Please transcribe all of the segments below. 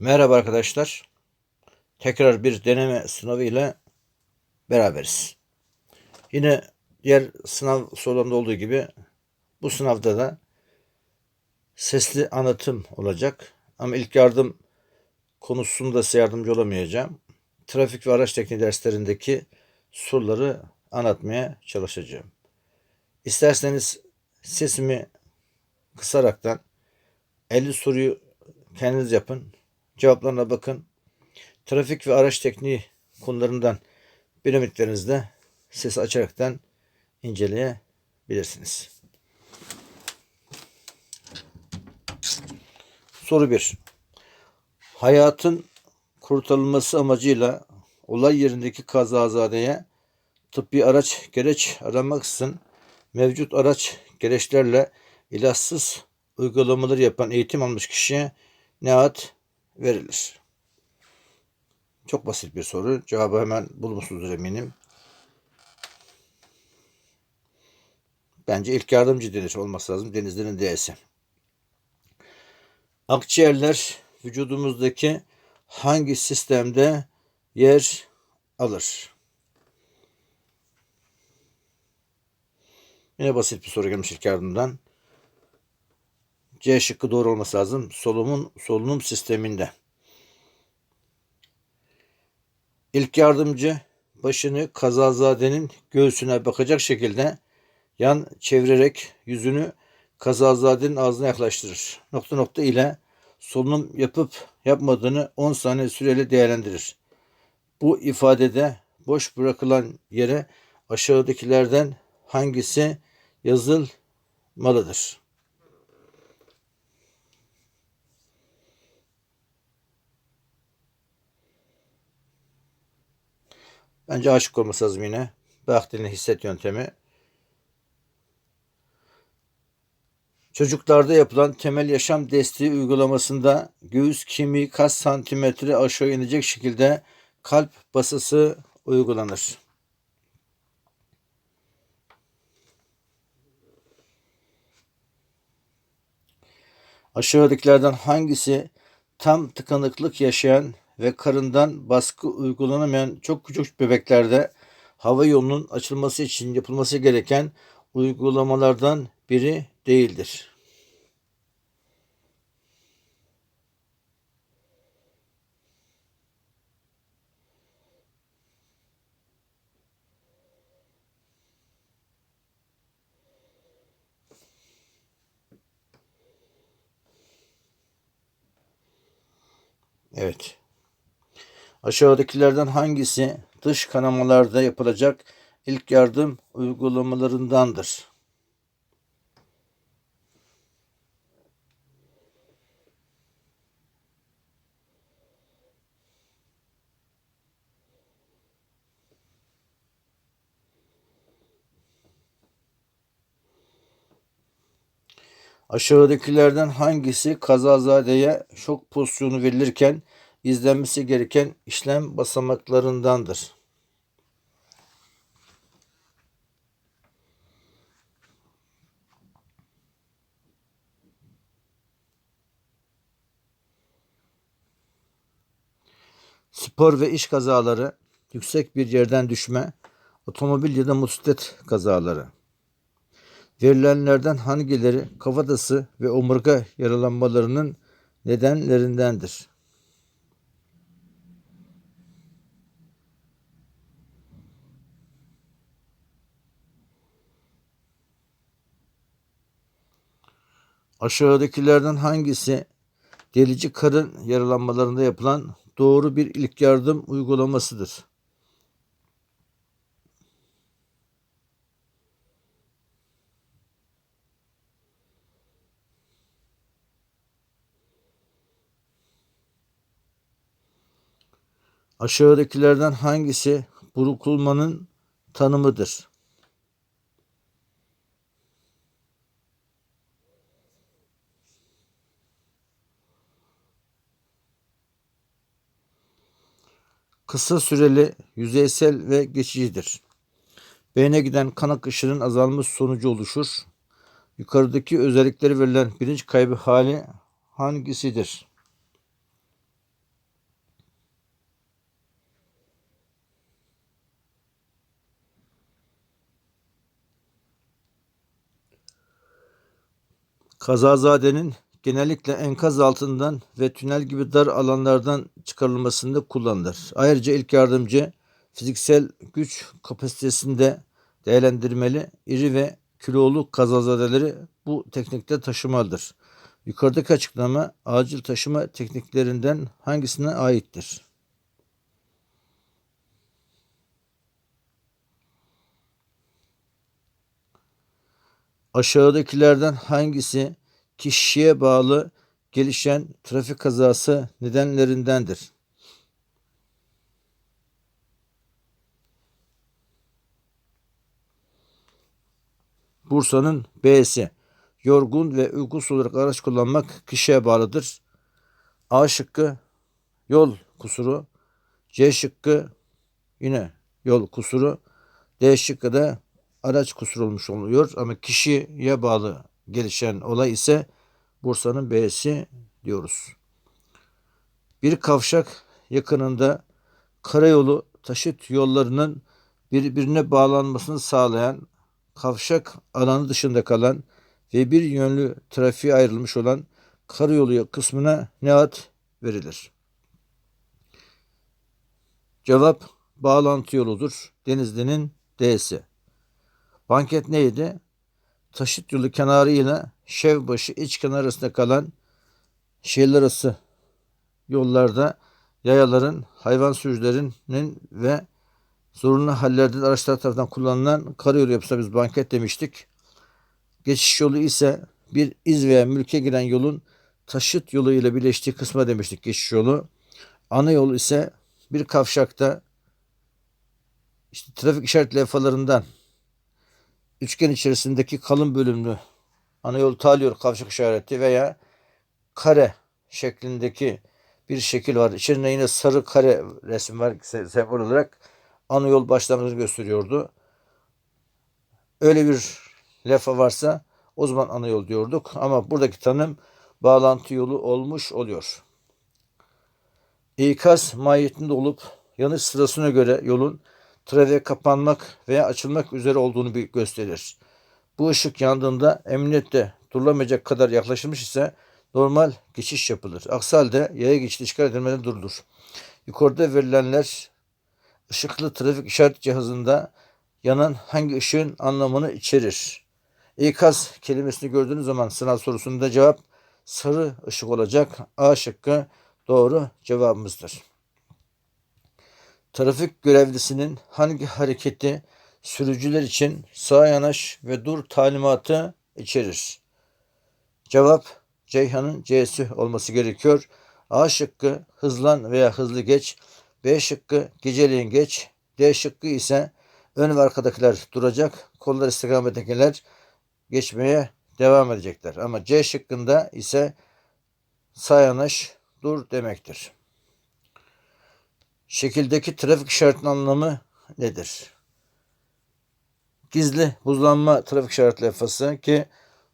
Merhaba arkadaşlar. Tekrar bir deneme sınavı ile beraberiz. Yine diğer sınav sorularında olduğu gibi bu sınavda da sesli anlatım olacak. Ama ilk yardım konusunda size yardımcı olamayacağım. Trafik ve araç tekniği derslerindeki soruları anlatmaya çalışacağım. İsterseniz sesimi kısaraktan 50 soruyu kendiniz yapın. Cevaplarına bakın. Trafik ve araç tekniği konularından bilemiklerinizde ses açaraktan inceleyebilirsiniz. Soru 1. Hayatın kurtarılması amacıyla olay yerindeki kazazadeye tıbbi araç gereç aramaksızın mevcut araç gereçlerle ilaçsız uygulamaları yapan eğitim almış kişiye ad verilir? Çok basit bir soru. Cevabı hemen bulmuşsunuzdur eminim. Bence ilk yardımcı denir olması lazım. Denizlerin D'si. Akciğerler vücudumuzdaki hangi sistemde yer alır? Yine basit bir soru gelmiş ilk yardımdan. C şıkkı doğru olması lazım. Solumun solunum sisteminde. İlk yardımcı başını kazazadenin göğsüne bakacak şekilde yan çevirerek yüzünü kazazadenin ağzına yaklaştırır. Nokta nokta ile solunum yapıp yapmadığını 10 saniye süreyle değerlendirir. Bu ifadede boş bırakılan yere aşağıdakilerden hangisi yazılmalıdır? Bence aşık olması lazım yine. Baktığını hisset yöntemi. Çocuklarda yapılan temel yaşam desteği uygulamasında göğüs kemiği kaç santimetre aşağı inecek şekilde kalp basısı uygulanır. Aşağıdakilerden hangisi tam tıkanıklık yaşayan ve karından baskı uygulanamayan çok küçük bebeklerde hava yolunun açılması için yapılması gereken uygulamalardan biri değildir. Evet. Aşağıdakilerden hangisi dış kanamalarda yapılacak ilk yardım uygulamalarındandır? Aşağıdakilerden hangisi kazazadeye şok pozisyonu verilirken izlenmesi gereken işlem basamaklarındandır? Spor ve iş kazaları, yüksek bir yerden düşme, otomobil ya da motosiklet kazaları. Verilenlerden hangileri kafatası ve omurga yaralanmalarının nedenlerindendir? Aşağıdakilerden hangisi delici karın yaralanmalarında yapılan doğru bir ilk yardım uygulamasıdır? Aşağıdakilerden hangisi burkulmanın tanımıdır? kısa süreli, yüzeysel ve geçicidir. Beyne giden kan akışının azalmış sonucu oluşur. Yukarıdaki özellikleri verilen bilinç kaybı hali hangisidir? Kazazade'nin genellikle enkaz altından ve tünel gibi dar alanlardan çıkarılmasında kullanılır. Ayrıca ilk yardımcı fiziksel güç kapasitesinde değerlendirmeli iri ve kilolu kazazadeleri bu teknikte taşımalıdır. Yukarıdaki açıklama acil taşıma tekniklerinden hangisine aittir? Aşağıdakilerden hangisi kişiye bağlı gelişen trafik kazası nedenlerindendir? Bursa'nın B'si. Yorgun ve uykusuz olarak araç kullanmak kişiye bağlıdır. A şıkkı yol kusuru. C şıkkı yine yol kusuru. D şıkkı da araç kusuru olmuş oluyor. Ama kişiye bağlı gelişen olay ise Bursa'nın B'si diyoruz. Bir kavşak yakınında karayolu taşıt yollarının birbirine bağlanmasını sağlayan kavşak alanı dışında kalan ve bir yönlü trafiğe ayrılmış olan karayolu kısmına ne ad verilir? Cevap bağlantı yoludur. Denizli'nin D'si. Banket neydi? Taşıt yolu kenarı ile Şevbaşı iç kenar arasında kalan şehirler arası yollarda yayaların, hayvan sürücülerinin ve zorunlu hallerde de araçlar tarafından kullanılan karayolu yapısına biz banket demiştik. Geçiş yolu ise bir iz veya mülke giren yolun taşıt yolu ile birleştiği kısma demiştik geçiş yolu. Ana yol ise bir kavşakta işte trafik işaret levhalarından üçgen içerisindeki kalın bölümlü ana yol talıyor kavşak işareti veya kare şeklindeki bir şekil var. İçerinde yine sarı kare resim var sembol olarak ana yol başlangıcını gösteriyordu. Öyle bir lafı varsa o zaman ana yol diyorduk. Ama buradaki tanım bağlantı yolu olmuş oluyor. İkaz mahiyetinde olup yanış sırasına göre yolun trafiğe kapanmak veya açılmak üzere olduğunu gösterir. Bu ışık yandığında emniyette durulamayacak kadar yaklaşılmış ise normal geçiş yapılır. Aksi halde yaya geçidi işgal edilmeden durulur. Yukarıda verilenler ışıklı trafik işaret cihazında yanan hangi ışığın anlamını içerir? İkaz kelimesini gördüğünüz zaman sınav sorusunda cevap sarı ışık olacak. A şıkkı doğru cevabımızdır. Trafik görevlisinin hangi hareketi sürücüler için sağ yanaş ve dur talimatı içerir? Cevap Ceyhan'ın C'si olması gerekiyor. A şıkkı hızlan veya hızlı geç. B şıkkı geceleyin geç. D şıkkı ise ön ve arkadakiler duracak. Kollar istikametindekiler geçmeye devam edecekler. Ama C şıkkında ise sağ yanaş dur demektir. Şekildeki trafik işaretinin anlamı nedir? Gizli buzlanma trafik işaret levhası ki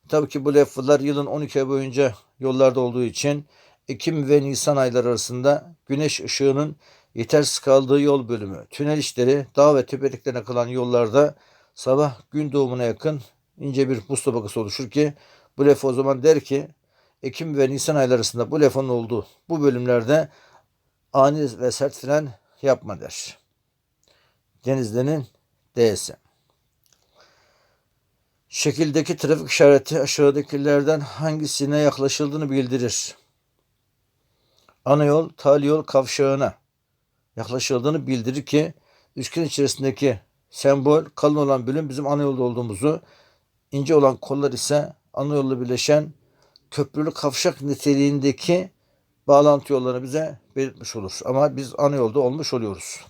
tabii ki bu levhalar yılın 12 ay boyunca yollarda olduğu için Ekim ve Nisan ayları arasında güneş ışığının yetersiz kaldığı yol bölümü, tünel işleri, dağ ve tepeliklerine kalan yollarda sabah gün doğumuna yakın ince bir buz tabakası oluşur ki bu lef o zaman der ki Ekim ve Nisan ayları arasında bu lefonun olduğu bu bölümlerde ani ve sert fren yapma der. Denizli'nin D'si. Şekildeki trafik işareti aşağıdakilerden hangisine yaklaşıldığını bildirir. Ana yol, tali yol kavşağına yaklaşıldığını bildirir ki üçgen içerisindeki sembol kalın olan bölüm bizim ana yolda olduğumuzu, ince olan kollar ise ana yolla birleşen köprülü kavşak niteliğindeki bağlantı yollarını bize belirtmiş olur. Ama biz ana yolda olmuş oluyoruz.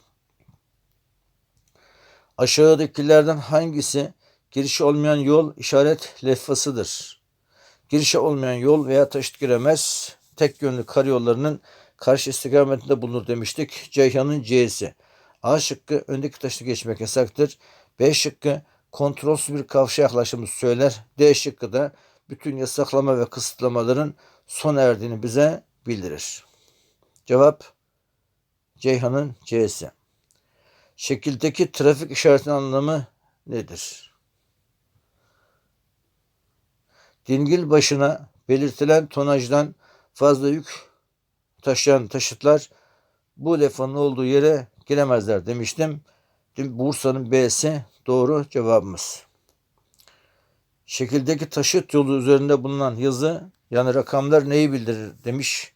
Aşağıdakilerden hangisi girişi olmayan yol işaret levhasıdır? Girişi olmayan yol veya taşıt giremez. Tek yönlü karayollarının karşı istikametinde bulunur demiştik. Ceyhan'ın C'si. A şıkkı öndeki taşı geçmek yasaktır. B şıkkı kontrolsüz bir kavşa yaklaşımı söyler. D şıkkı da bütün yasaklama ve kısıtlamaların son erdiğini bize bildirir. Cevap Ceyhan'ın C'si. Şekildeki trafik işaretinin anlamı nedir? Dingil başına belirtilen tonajdan fazla yük taşıyan taşıtlar bu lafın olduğu yere giremezler demiştim. Bursa'nın B'si doğru cevabımız. Şekildeki taşıt yolu üzerinde bulunan yazı yani rakamlar neyi bildirir demiş.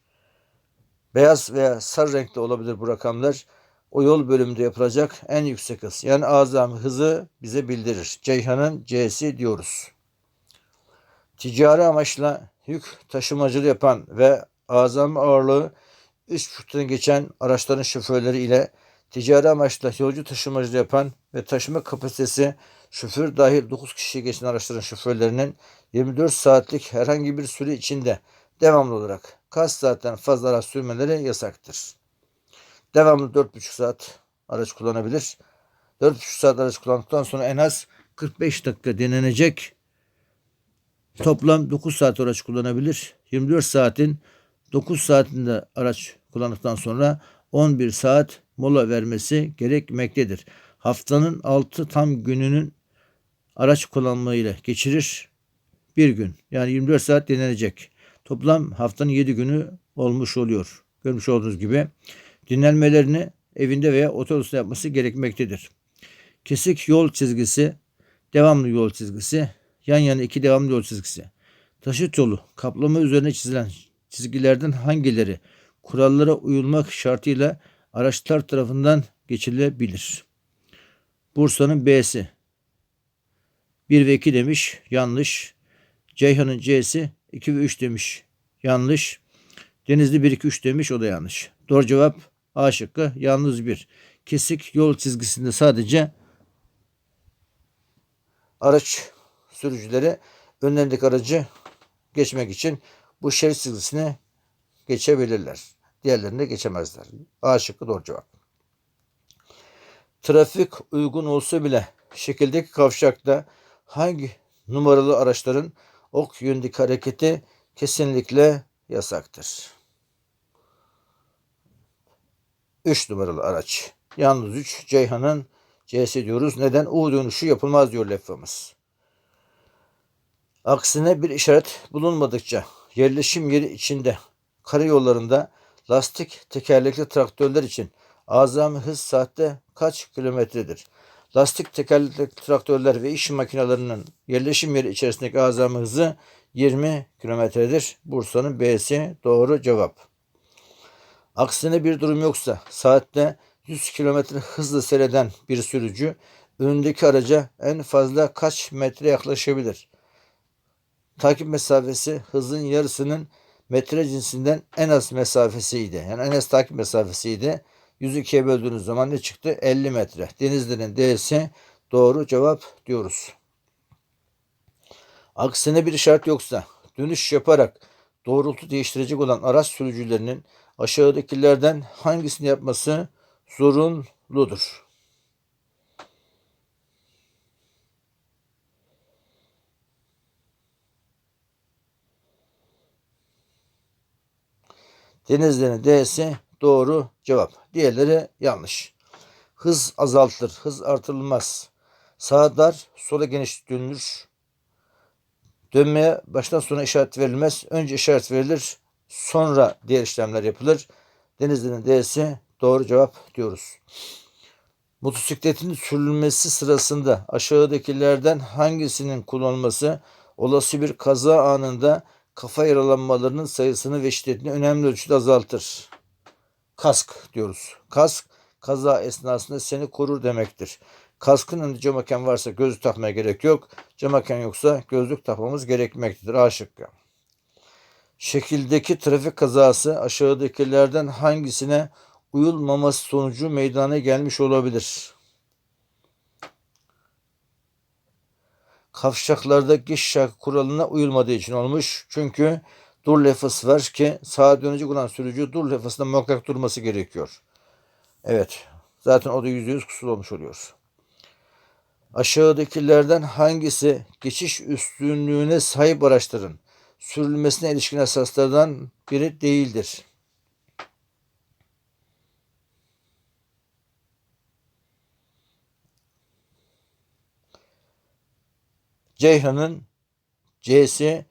Beyaz veya sarı renkte olabilir bu rakamlar. O yol bölümünde yapılacak en yüksek hız yani azami hızı bize bildirir. Ceyhan'ın C'si diyoruz. Ticari amaçla yük taşımacılığı yapan ve azami ağırlığı 3.5'tan geçen araçların şoförleri ile ticari amaçla yolcu taşımacılığı yapan ve taşıma kapasitesi şoför dahil 9 kişiye geçen araçların şoförlerinin 24 saatlik herhangi bir süre içinde devamlı olarak kaç saatten fazla araç sürmeleri yasaktır. Devamlı 4,5 saat araç kullanabilir. 4,5 saat araç kullandıktan sonra en az 45 dakika denenecek. Toplam 9 saat araç kullanabilir. 24 saatin 9 saatinde araç kullandıktan sonra 11 saat mola vermesi gerekmektedir. Haftanın 6 tam gününün araç kullanmayla geçirir. Bir gün yani 24 saat dinlenecek. Toplam haftanın 7 günü olmuş oluyor. Görmüş olduğunuz gibi dinlenmelerini evinde veya otobüste yapması gerekmektedir. Kesik yol çizgisi, devamlı yol çizgisi, yan yana iki devamlı yol çizgisi. Taşıt yolu, kaplama üzerine çizilen çizgilerden hangileri kurallara uyulmak şartıyla araçlar tarafından geçilebilir? Bursa'nın B'si. 1 ve 2 demiş. Yanlış. Ceyhan'ın C'si 2 ve 3 demiş. Yanlış. Denizli 1 2 3 demiş. O da yanlış. Doğru cevap A şıkkı. Yalnız 1. Kesik yol çizgisinde sadece araç sürücüleri önlerindeki aracı geçmek için bu şerit çizgisine geçebilirler. Diğerlerinde geçemezler. A şıkkı doğru cevap. Trafik uygun olsa bile şekildeki kavşakta hangi numaralı araçların ok yönündeki hareketi kesinlikle yasaktır. 3 numaralı araç. Yalnız 3 Ceyhan'ın C'si diyoruz. Neden? U dönüşü yapılmaz diyor lafımız. Aksine bir işaret bulunmadıkça yerleşim yeri içinde karayollarında lastik tekerlekli traktörler için azami hız saatte kaç kilometredir? Lastik tekerlekli traktörler ve iş makinelerinin yerleşim yeri içerisindeki azami hızı 20 kilometredir. Bursa'nın B'si doğru cevap. Aksine bir durum yoksa saatte 100 kilometre hızla seyreden bir sürücü önündeki araca en fazla kaç metre yaklaşabilir? Takip mesafesi hızın yarısının metre cinsinden en az mesafesiydi. Yani en az takip mesafesiydi. 102'ye böldüğünüz zaman ne çıktı? 50 metre. Denizli'nin D'si doğru cevap diyoruz. Aksine bir işaret yoksa dönüş yaparak doğrultu değiştirecek olan araç sürücülerinin aşağıdakilerden hangisini yapması zorunludur? Denizli'nin D'si doğru cevap. Diğerleri yanlış. Hız azaltılır, hız artırılmaz. Sağa dar, sola geniş dönülür. Dönmeye baştan sona işaret verilmez. Önce işaret verilir, sonra diğer işlemler yapılır. Denizli'nin D'si doğru cevap diyoruz. Motosikletin sürülmesi sırasında aşağıdakilerden hangisinin kullanılması olası bir kaza anında kafa yaralanmalarının sayısını ve şiddetini önemli ölçüde azaltır. Kask diyoruz. Kask kaza esnasında seni korur demektir. Kaskın önünde cam hakem varsa gözlük takmaya gerek yok. Cam hakem yoksa gözlük takmamız gerekmektedir. A şıkkı. Şekildeki trafik kazası aşağıdakilerden hangisine uyulmaması sonucu meydana gelmiş olabilir? Kavşaklarda geç şarkı kuralına uyulmadığı için olmuş. Çünkü dur lafası var ki sağa dönecek olan sürücü dur lafasında muhakkak durması gerekiyor. Evet. Zaten o da yüzde yüz kusur olmuş oluyor. Aşağıdakilerden hangisi geçiş üstünlüğüne sahip araçların sürülmesine ilişkin esaslardan biri değildir? Ceyhan'ın C'si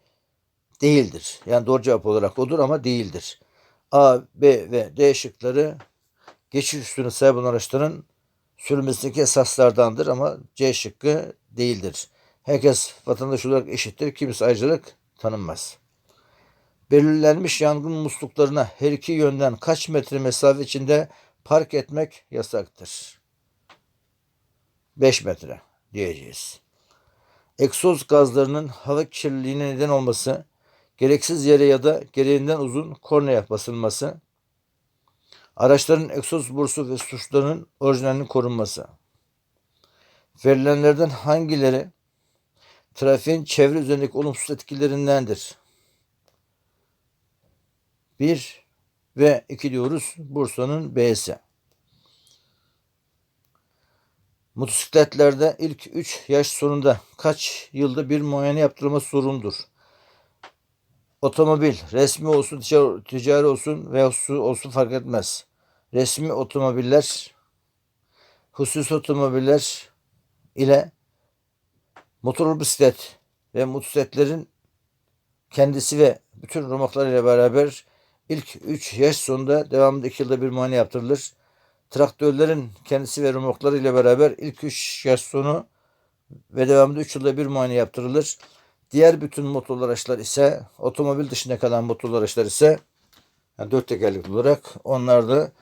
değildir. Yani doğru cevap olarak odur ama değildir. A, B ve D şıkları geçiş üstüne sahip olan araçların sürülmesindeki esaslardandır ama C şıkkı değildir. Herkes vatandaş olarak eşittir. Kimse ayrıcalık tanınmaz. Belirlenmiş yangın musluklarına her iki yönden kaç metre mesafe içinde park etmek yasaktır? 5 metre diyeceğiz. Egzoz gazlarının hava kirliliğine neden olması, gereksiz yere ya da gereğinden uzun kornaya basılması, araçların egzoz borusu ve suçlarının orijinalinin korunması. Verilenlerden hangileri trafiğin çevre üzerindeki olumsuz etkilerindendir? 1 ve 2 diyoruz. Bursa'nın B'si. Motosikletlerde ilk 3 yaş sonunda kaç yılda bir muayene yaptırılması zorundur? Otomobil resmi olsun ticari, olsun veya su olsun fark etmez. Resmi otomobiller hususi otomobiller ile motorlu bisiklet ve motosikletlerin kendisi ve bütün romaklarıyla beraber ilk 3 yaş sonunda devamlı 2 yılda bir muayene yaptırılır. Traktörlerin kendisi ve remorkları ile beraber ilk 3 yaş sonu ve devamlı 3 yılda bir muayene yaptırılır. Diğer bütün motorlu araçlar ise otomobil dışında kalan motorlu araçlar ise yani dört tekerlekli olarak onlar da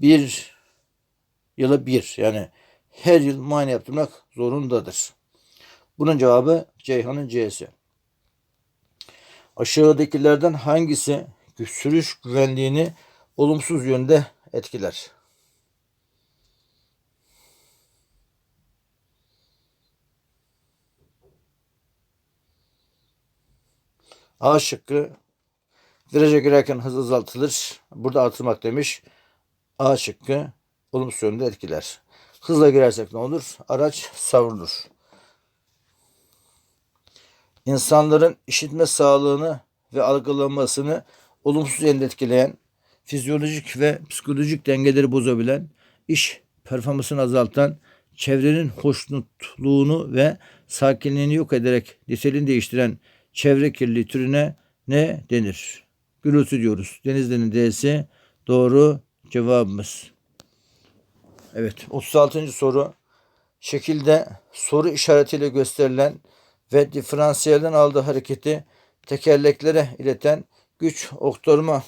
bir yıla bir yani her yıl muayene yaptırmak zorundadır. Bunun cevabı Ceyhan'ın C'si. Aşağıdakilerden hangisi sürüş güvenliğini olumsuz yönde etkiler? A şıkkı viraja girerken hız azaltılır. Burada artırmak demiş. A şıkkı olumsuz yönde etkiler. Hızla girersek ne olur? Araç savrulur. İnsanların işitme sağlığını ve algılamasını olumsuz yönde etkileyen, fizyolojik ve psikolojik dengeleri bozabilen, iş performansını azaltan, çevrenin hoşnutluğunu ve sakinliğini yok ederek niteliğini değiştiren çevre kirliliği türüne ne denir? Gürültü diyoruz. Denizli'nin D'si doğru cevabımız. Evet 36. soru. Şekilde soru işaretiyle gösterilen ve diferansiyelden aldığı hareketi tekerleklere ileten güç aktarma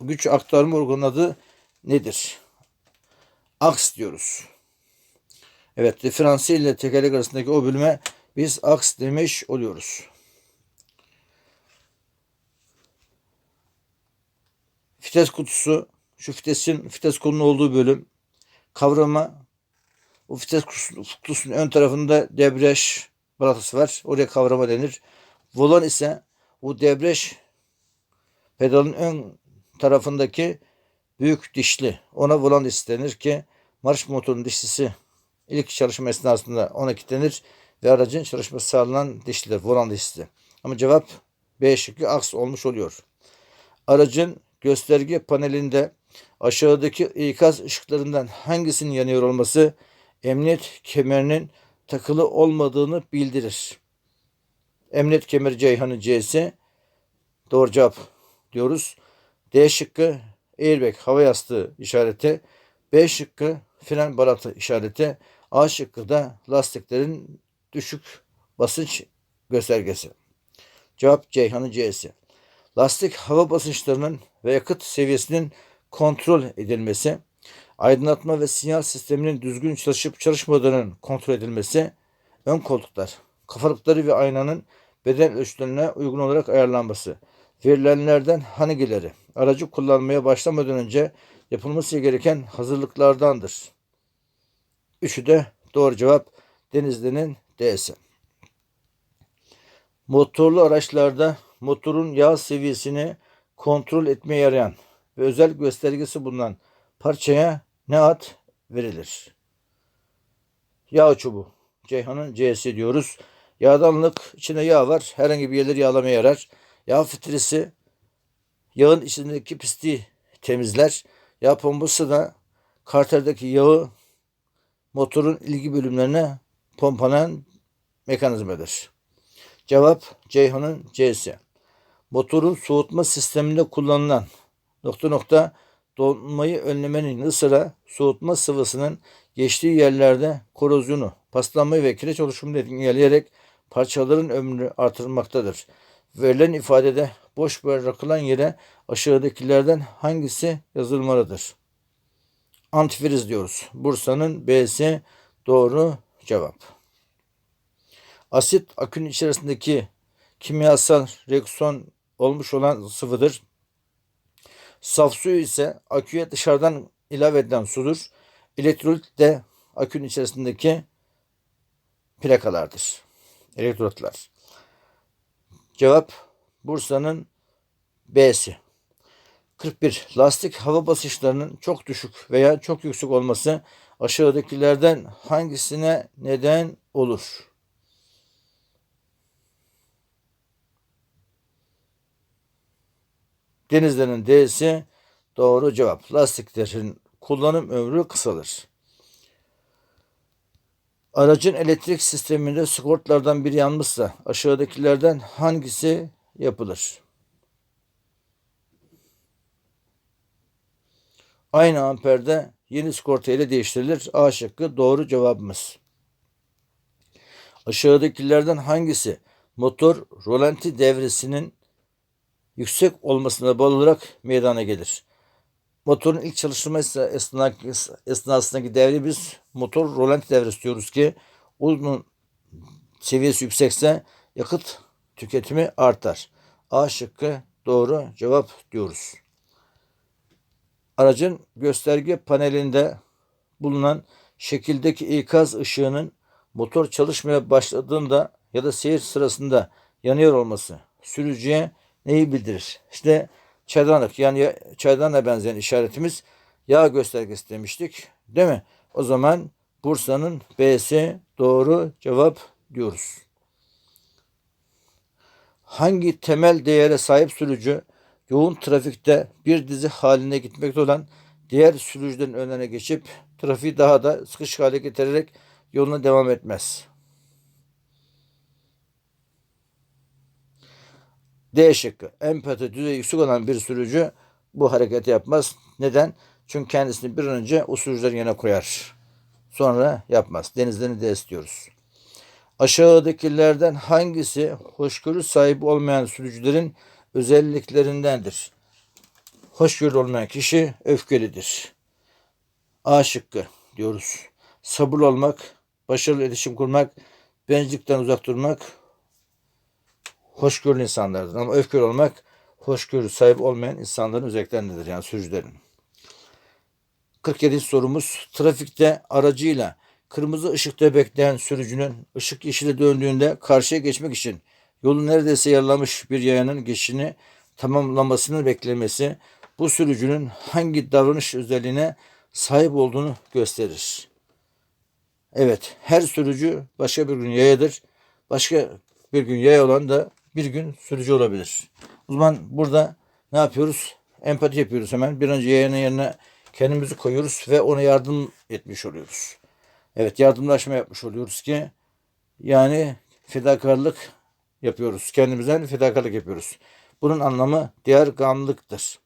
güç aktarma organı adı nedir? Aks diyoruz. Evet diferansiyel ile tekerlek arasındaki o bölüme biz aks demiş oluyoruz. Fites kutusu şu fitesin fites kolunun olduğu bölüm kavrama o vites kutusunun ön tarafında debriyaj balatası var. Oraya kavrama denir. Volan ise bu debriyaj pedalın ön tarafındaki büyük dişli. Ona volan istenir ki marş motorunun dişlisi ilk çalışma esnasında ona kilitlenir ve aracın çalışması sağlanan dişlidir. Volan dişlisi. Ama cevap B şıkkı aks olmuş oluyor. Aracın gösterge panelinde aşağıdaki ikaz ışıklarından hangisinin yanıyor olması emniyet kemerinin takılı olmadığını bildirir. Emniyet kemeri Ceyhan'ın C'si doğru cevap diyoruz. D şıkkı airbag hava yastığı işareti. B şıkkı fren balatı işareti. A şıkkı da lastiklerin düşük basınç göstergesi. Cevap Ceyhan'ın C'si. Lastik hava basınçlarının ve yakıt seviyesinin kontrol edilmesi, aydınlatma ve sinyal sisteminin düzgün çalışıp çalışmadığının kontrol edilmesi, ön koltuklar, kafalıkları ve aynanın beden ölçülerine uygun olarak ayarlanması, verilenlerden hangileri aracı kullanmaya başlamadan önce yapılması gereken hazırlıklardandır. Üçü de doğru cevap Denizli'nin D'si. Motorlu araçlarda motorun yağ seviyesini kontrol etmeye yarayan ve özel göstergesi bulunan parçaya ne ad verilir? Yağ çubuğu. Ceyhan'ın C'si diyoruz. Yağdanlık içinde yağ var. Herhangi bir yerleri yağlamaya yarar. Yağ filtresi yağın içindeki pisliği temizler. Yağ pompası da karterdeki yağı motorun ilgi bölümlerine pompalayan mekanizmadır. Cevap Ceyhan'ın C'si. Motorun soğutma sisteminde kullanılan nokta nokta donmayı önlemenin yanı sıra soğutma sıvısının geçtiği yerlerde korozyonu, paslanmayı ve kireç oluşumunu engelleyerek parçaların ömrünü artırmaktadır. Verilen ifadede boş bırakılan yere aşağıdakilerden hangisi yazılmalıdır? Antifriz diyoruz. Bursa'nın B'si doğru cevap. Asit akün içerisindeki kimyasal reaksiyon olmuş olan sıvıdır. Saf su ise aküye dışarıdan ilave edilen sudur. Elektrolit de akünün içerisindeki plakalardır. Elektrotlar. Cevap Bursa'nın B'si. 41. Lastik hava basınçlarının çok düşük veya çok yüksek olması aşağıdakilerden hangisine neden olur? Denizlerin D'si doğru cevap. Lastiklerin kullanım ömrü kısalır. Aracın elektrik sisteminde sigortalardan biri yanmışsa aşağıdakilerden hangisi yapılır? Aynı amperde yeni sigorta ile değiştirilir. A şıkkı doğru cevabımız. Aşağıdakilerden hangisi motor rolanti devresinin yüksek olmasına bağlı olarak meydana gelir? Motorun ilk çalışma esnasındaki devre biz motor rolanti devresi diyoruz ki uzun seviyesi yüksekse yakıt tüketimi artar. A şıkkı doğru cevap diyoruz. Aracın gösterge panelinde bulunan şekildeki ikaz ışığının motor çalışmaya başladığında ya da seyir sırasında yanıyor olması sürücüye neyi bildirir? İşte çaydanlık yani çaydana benzeyen işaretimiz yağ göstergesi demiştik. Değil mi? O zaman Bursa'nın B'si doğru cevap diyoruz. Hangi temel değere sahip sürücü yoğun trafikte bir dizi haline gitmekte olan diğer sürücülerin önüne geçip trafiği daha da sıkışık hale getirerek yoluna devam etmez. D şıkkı. Empati düzeyi yüksek olan bir sürücü bu hareketi yapmaz. Neden? Çünkü kendisini bir önce o sürücülerin yerine koyar. Sonra yapmaz. Denizlerini de istiyoruz. Aşağıdakilerden hangisi hoşgörü sahibi olmayan sürücülerin özelliklerindendir? Hoşgörü olmayan kişi öfkelidir. A şıkkı diyoruz. Sabırlı olmak, başarılı iletişim kurmak, bencillikten uzak durmak, hoşgörülü insanlardır. Ama öfkeli olmak hoşgörü sahip olmayan insanların özelliklerindedir. Yani sürücülerin. 47. sorumuz. Trafikte aracıyla kırmızı ışıkta bekleyen sürücünün ışık yeşile döndüğünde karşıya geçmek için yolu neredeyse yaralamış bir yayanın geçişini tamamlamasını beklemesi bu sürücünün hangi davranış özelliğine sahip olduğunu gösterir. Evet, her sürücü başka bir gün yayadır. Başka bir gün yaya olan da bir gün sürücü olabilir. O zaman burada ne yapıyoruz? Empati yapıyoruz hemen. Bir önce yayanın yerine kendimizi koyuyoruz ve ona yardım etmiş oluyoruz. Evet yardımlaşma yapmış oluyoruz ki yani fedakarlık yapıyoruz. Kendimizden fedakarlık yapıyoruz. Bunun anlamı diğer gamlıktır.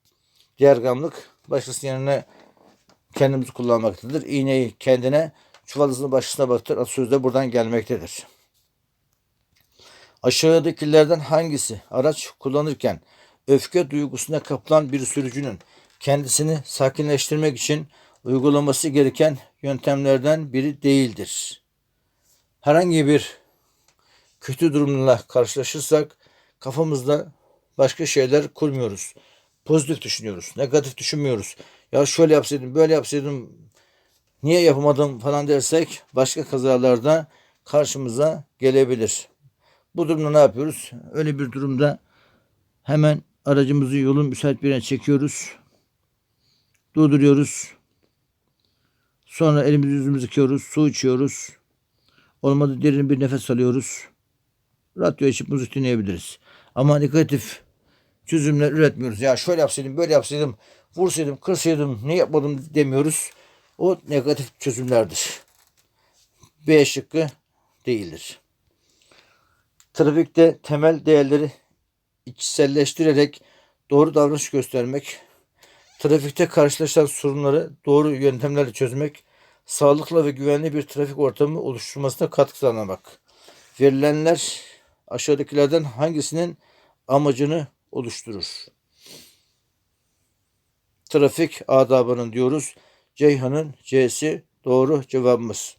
Diğer gamlık başkasının yerine kendimizi kullanmaktadır. İğneyi kendine, çuvalısını başkasına baktır. Sözde de buradan gelmektedir. Aşağıdakilerden hangisi araç kullanırken öfke duygusuna kapılan bir sürücünün kendisini sakinleştirmek için uygulaması gereken yöntemlerden biri değildir. Herhangi bir kötü durumla karşılaşırsak kafamızda başka şeyler kurmuyoruz. Pozitif düşünüyoruz. Negatif düşünmüyoruz. Ya şöyle yapsaydım, böyle yapsaydım, niye yapamadım falan dersek başka kazalarda karşımıza gelebilir. Bu durumda ne yapıyoruz? Öyle bir durumda hemen aracımızı yolun müsait bir yerine çekiyoruz. Durduruyoruz. Sonra elimizi yüzümüzü yıkıyoruz. Su içiyoruz. Olmadı derin bir nefes alıyoruz. Radyo açıp müzik dinleyebiliriz. Ama negatif çözümler üretmiyoruz. Ya şöyle yapsaydım, böyle yapsaydım, vursaydım, kırsaydım, ne yapmadım demiyoruz. O negatif çözümlerdir. B şıkkı değildir. Trafikte temel değerleri içselleştirerek doğru davranış göstermek, trafikte karşılaşılan sorunları doğru yöntemlerle çözmek, sağlıklı ve güvenli bir trafik ortamı oluşturmasına katkı sağlamak. Verilenler aşağıdakilerden hangisinin amacını oluşturur? Trafik adabının diyoruz. Ceyhan'ın C'si doğru cevabımız.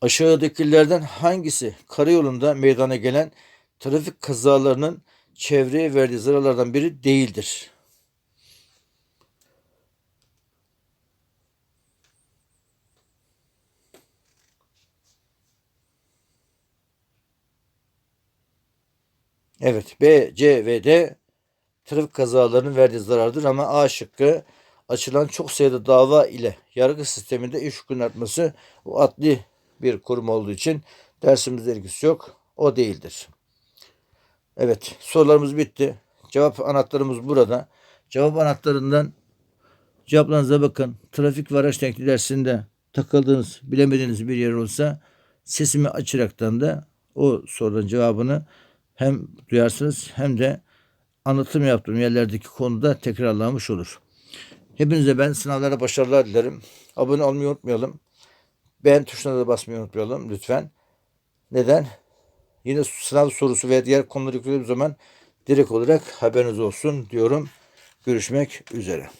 Aşağıdakilerden hangisi karayolunda meydana gelen trafik kazalarının çevreye verdiği zararlardan biri değildir? Evet. B, C ve D trafik kazalarının verdiği zarardır ama A şıkkı açılan çok sayıda dava ile yargı sisteminde iş yükünün artması o adli bir kurum olduğu için dersimizde ilgisi yok. O değildir. Evet sorularımız bitti. Cevap anahtarımız burada. Cevap anahtarından cevaplarınıza bakın. Trafik ve araç tekniği dersinde takıldığınız, bilemediğiniz bir yer olsa sesimi açaraktan da o sorunun cevabını hem duyarsınız hem de anlatım yaptığım yerlerdeki konuda tekrarlanmış olur. Hepinize ben sınavlara başarılar dilerim. Abone olmayı unutmayalım. Beğen tuşuna da basmayı unutmayalım lütfen. Neden? Yine sınav sorusu ve diğer konuları yüklediğim zaman direkt olarak haberiniz olsun diyorum. Görüşmek üzere.